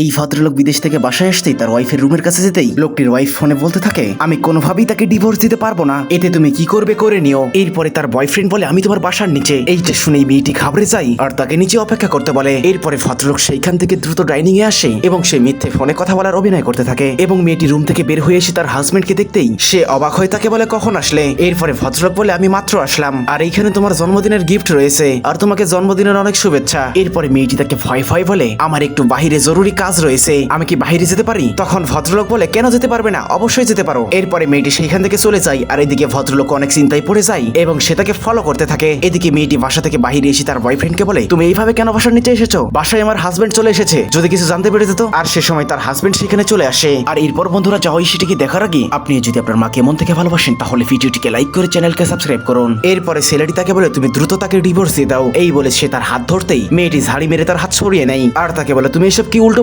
এই ভদ্রলোক বিদেশ থেকে বাসায় আসতেই তার ওয়াইফের রুমের কাছে যেতেই লোকটির ওয়াইফ ফোনে বলতে থাকে, আমি কোনোভাবেই তাকে ডিভোর্স দিতে পারব না। এতে তুমি কি করবে করে নিও। এরপরে তার বয়ফ্রেন্ড বলে, আমি তোমার বাসার নিচে। এইটা শুনেই মেয়েটি ঘাবড়ে যায় আর তাকে নিচে অপেক্ষা করতে বলে। এরপরে ভদ্রলোক সেইখান থেকে দ্রুত ডাইনিং এ আসে এবং সে মিথ্যে ফোনে কথা বলার অভিনয় করতে থাকে এবং মেয়েটি রুম থেকে বের হয়ে এসে তার হাজবেন্ডকে দেখতেই সে অবাক হয়ে তাকে বলে, কখন আসলে? এরপরে ভদ্রলোক বলে, আমি মাত্র আসলাম। আর এইখানে তোমার জন্মদিনের গিফট রয়েছে। আর তোমাকে জন্মদিনের অনেক শুভেচ্ছা। এরপরে মেয়েটি তাকে ভয় ভয় বলে, আমার একটু বাহিরে জরুরি কাজ রয়েছে। আমি কি বাইরে যেতে পারি? তখন ভদ্রলোক বলে, কেন যেতে পারবে না? অবশ্যই যেতে পারো। এরপরে মেয়েটি সেইখান থেকে চলে যায় আর এদিকে ভদ্রলোক অনেক চিন্তায় পড়ে যায় এবং সে তাকে ফলো করতে থাকে। এদিকে মেয়েটি বাসা থেকে বাইরে এসে তার বয়ফ্রেন্ডকে বলে, তুমি এইভাবে কেন বাসার নিচে এসেছ? বাসায় আমার হাজবেন্ড চলে এসেছে। যদি কিছু জানতে পেরে যেত? আর সে সময় তার হাজবেন্ড সেখানে চলে আসে। আর এরপর বন্ধুরা যাওয়াই সেটিকে দেখার আগে, আপনি যদি আপনার মাকে মন থেকে ভালোবাসেন, তাহলে ভিডিওটিকে লাইক করে চ্যানেলকে সাবস্ক্রাইব করুন। এরপরে ছেলেটি তাকে বলে, তুমি দ্রুত তাকে ডিভোর্স দিয়ে দাও। এই বলে সে তার হাত ধরতেই মেয়েটি ঝাড়ি মেরে তার হাত সরিয়ে নেয়। আর তাকে বলে, তুমি এসব কি উল্টো